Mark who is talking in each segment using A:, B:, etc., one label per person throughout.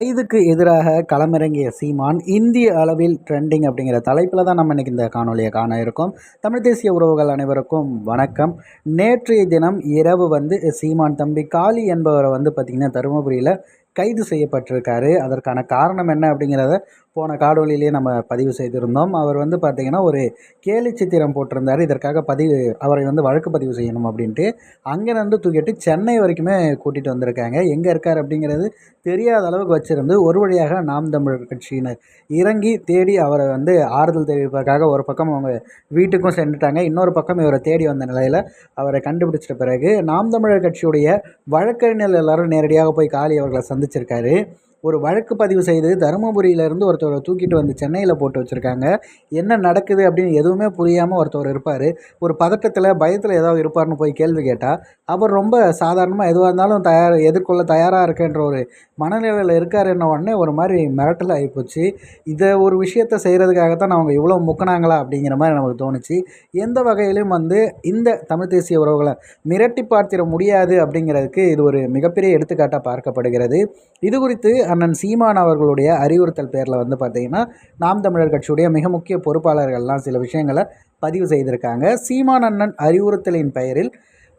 A: கைதுக்கு எதிராக களமிறங்கிய சீமான் இந்திய அளவில் ட்ரெண்டிங் அப்படிங்கிற தலைப்பில் தான் நம்ம இன்றைக்கி இந்த காணொலியை காண இருக்கோம். தமிழ் தேசிய உறவுகள் அனைவருக்கும் வணக்கம். நேற்றைய தினம் இரவு வந்து சீமான் தம்பி காளி என்பவரை வந்து பார்த்திங்கன்னா தருமபுரியில் கைது செய்யப்பட்டிருக்காரு. அதற்கான காரணம் என்ன அப்படிங்கிறத போன காடொலியிலே நம்ம பதிவு செய்திருந்தோம். அவர் வந்து பார்த்திங்கன்னா ஒரு கேலி சித்திரம் போட்டிருந்தார். இதற்காக பதிவு அவரை வந்து வழக்கு பதிவு செய்யணும் அப்படின்ட்டு அங்கேருந்து தூக்கிட்டு சென்னை வரைக்குமே கூட்டிகிட்டு வந்திருக்காங்க. எங்கே இருக்கார் அப்படிங்கிறது தெரியாத அளவுக்கு வச்சுருந்து ஒரு வழியாக நாம் தமிழர் கட்சியினர் இறங்கி தேடி அவரை வந்து ஆறுதல் தெரிவிப்பதற்காக ஒரு பக்கம் அவங்க வீட்டுக்கும் சென்றுட்டாங்க. இன்னொரு பக்கம் இவரை தேடி வந்த நிலையில் அவரை கண்டுபிடிச்சிட்ட பிறகு நாம் தமிழர் கட்சியுடைய வழக்கறிஞர் எல்லாரும் நேரடியாக போய் காளி அவர்களை சந்திச்சிருக்காரு. ஒரு வழக்கு பதிவு செய்து தருமபுரியிலேருந்து ஒருத்தரை தூக்கிட்டு வந்து சென்னையில் போட்டு வச்சுருக்காங்க. என்ன நடக்குது அப்படின்னு எதுவுமே புரியாமல் ஒருத்தவர் இருப்பார். ஒரு பதட்டத்தில் பயத்தில் ஏதாவது இருப்பார்னு போய் கேள்வி கேட்டால் அவர் ரொம்ப சாதாரணமாக எதுவாக இருந்தாலும் தயார் எதிர்கொள்ள தயாராக இருக்கேன்ற ஒரு மனநிலையில் இருக்காருன்ன உடனே ஒரு மாதிரி மிரட்டல் ஆகிப்போச்சு இதை ஒரு விஷயத்த செய்கிறதுக்காகத்தான் அவங்க இவ்வளோ முக்கினாங்களா அப்படிங்கிற மாதிரி நமக்கு தோணுச்சு. எந்த வகையிலும் வந்து இந்த தமிழ் தேசிய உறவுகளை மிரட்டி பார்த்திட முடியாது அப்படிங்கிறதுக்கு இது ஒரு மிகப்பெரிய எடுத்துக்காட்டாக பார்க்கப்படுகிறது. இது குறித்து அண்ணன் சீமான் அவர்களுடைய அறிவுறுத்தல் பேரில் வந்து பார்த்திங்கன்னா நாம் தமிழர் கட்சியுடைய மிக முக்கிய பொறுப்பாளர்கள்லாம் சில விஷயங்களை பதிவு செய்திருக்காங்க. சீமான் அண்ணன் அறிவுறுத்தலின் பெயரில்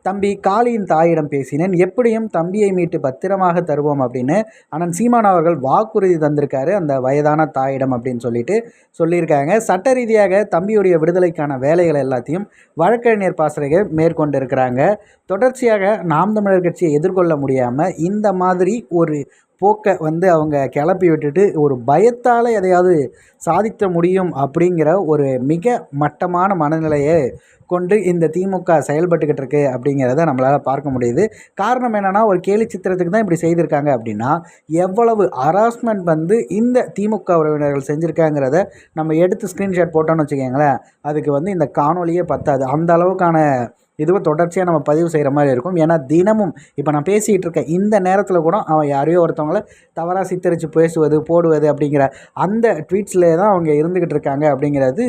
A: தம்பி காளியின் தாயிடம் பேசினேன். எப்படியும் தம்பியை மீட்டு பத்திரமாக தருவோம் அப்படின்னு அண்ணன் சீமான் அவர்கள் வாக்குறுதி தந்திருக்காரு. அந்த வயதான தாயிடம் அப்படின்னு சொல்லிட்டு சொல்லியிருக்காங்க. சட்ட ரீதியாக தம்பியுடைய விடுதலைக்கான வேலைகள் எல்லாத்தையும் வழக்கறிஞர் பாசறைகள் மேற்கொண்டிருக்கிறாங்க. தொடர்ச்சியாக நாம் தமிழர் கட்சியை எதிர்கொள்ள முடியாமல் இந்த மாதிரி ஒரு போக்கை வந்து அவங்க கிளப்பி விட்டுட்டு ஒரு பயத்தால் எதையாவது சாதிக்க முடியும் அப்படிங்கிற ஒரு மிக மட்டமான மனநிலையை கொண்டு இந்த திமுக செயல்பட்டுக்கிட்டு இருக்கு அப்படிங்கிறத நம்மளால் பார்க்க முடியுது. காரணம் என்னென்னா ஒரு கேலி சித்திரத்துக்கு தான் இப்படி செய்திருக்காங்க அப்படின்னா எவ்வளவு ஹராஸ்மெண்ட் வந்து இந்த திமுக உறவினர்கள் செஞ்சுருக்காங்கிறத நம்ம எடுத்து ஸ்க்ரீன்ஷாட் போட்டோன்னு வச்சுக்கோங்களேன் அதுக்கு வந்து இந்த காணொலியே பத்தாது. அந்த அளவுக்கான இதுவும் தொடர்ச்சியாக நம்ம பதிவு செய்கிற மாதிரி இருக்கும். ஏன்னா தினமும் இப்போ நான் பேசிகிட்டு இருக்கேன். இந்த நேரத்தில் கூட அவன் யாரையோ ஒருத்தவங்கள தவறாக சித்தரித்து பேசுவது போடுவது அப்படிங்கிற அந்த ட்வீட்ஸ்லேயே தான் அவங்க இருந்துக்கிட்டு இருக்காங்க அப்படிங்கிறது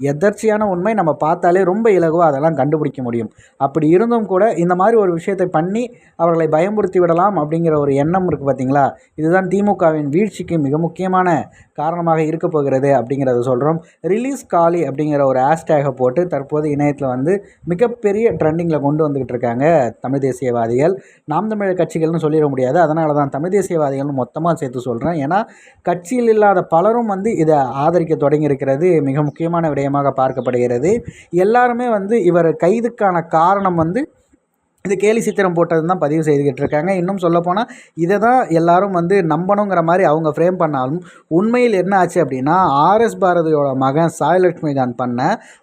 A: எதர்ச்சியான உண்மை நம்ம பார்த்தாலே ரொம்ப இலகுவாக அதெல்லாம் கண்டுபிடிக்க முடியும். அப்படி இருந்தும் கூட இந்த மாதிரி ஒரு விஷயத்தை பண்ணி அவர்களை பயமுறுத்தி விடலாம் அப்படிங்கிற ஒரு எண்ணம் இருக்குது பார்த்திங்களா இதுதான் திமுகவின் வீழ்ச்சிக்கு மிக முக்கியமான காரணமாக இருக்க போகிறது அப்படிங்கிறத சொல்கிறோம் ரிலீஸ் காலி அப்படிங்கிற ஒரு ஹேஷ்டேகை போட்டு தற்போது இணையத்தில் வந்து மிகப்பெரிய ட்ரெண்டிங்கில் கொண்டு வந்துக்கிட்டு இருக்காங்க தமிழ் தேசியவாதிகள். நாம் தமிழர் கட்சிகள்னு சொல்லிட முடியாது. அதனால தான் தமிழ் தேசியவாதிகள்னு மொத்தமாக சேர்த்து சொல்கிறேன் ஏன்னா கட்சியில் இல்லாத பலரும் வந்து இதை ஆதரிக்க தொடங்கி இருக்கிறது மிக முக்கியமான விடயம் விஷயமாக பார்க்கப்படுகிறது. எல்லாருமே வந்து இவர் கைதுக்கான காரணம் வந்து இது கேலி சித்திரம் போட்டது தான் பதிவு செய்துக்கிட்டு இருக்காங்க இன்னும் சொல்லப்போனால் இதை தான் எல்லாரும் வந்து நம்பணுங்கிற மாதிரி அவங்க ஃப்ரேம் பண்ணாலும் உண்மையில் என்ன ஆச்சு அப்படின்னா ஆர்எஸ் பாரதியோட மகன் சாய்லட்சுமிகாந்த் பண்ண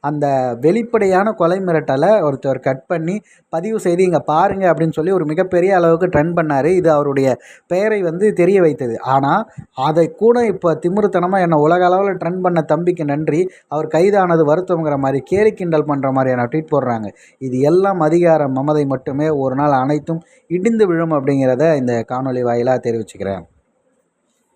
A: அந்த வெளிப்படையான கொலை மிரட்டலை ஒருத்தர் கட் பண்ணி பதிவு செய்து இங்கே பாருங்கள் அப்படின்னு சொல்லி ஒரு மிகப்பெரிய அளவுக்கு ட்ரெண்ட் பண்ணார். இது அவருடைய பெயரை வந்து தெரிய வைத்தது. ஆனால் அதை கூட இப்போ திமுருத்தனமாக என்னை உலக அளவில் ட்ரெண்ட் பண்ண தம்பிக்கு நன்றி. அவர் கைதானது வருத்தங்கிற மாதிரி கேலி கிண்டல் பண்ணுற மாதிரியான ட்வீட் போடுறாங்க. இது எல்லாம் அதிகாரம் மமதை மட்டும் மட்டுமே ஒரு நாள் அனைத்தும் இடிந்து விழும் அப்படிங்கிறத இந்த காணொலி வாயிலாக தெரிவிச்சுக்கிறேன்.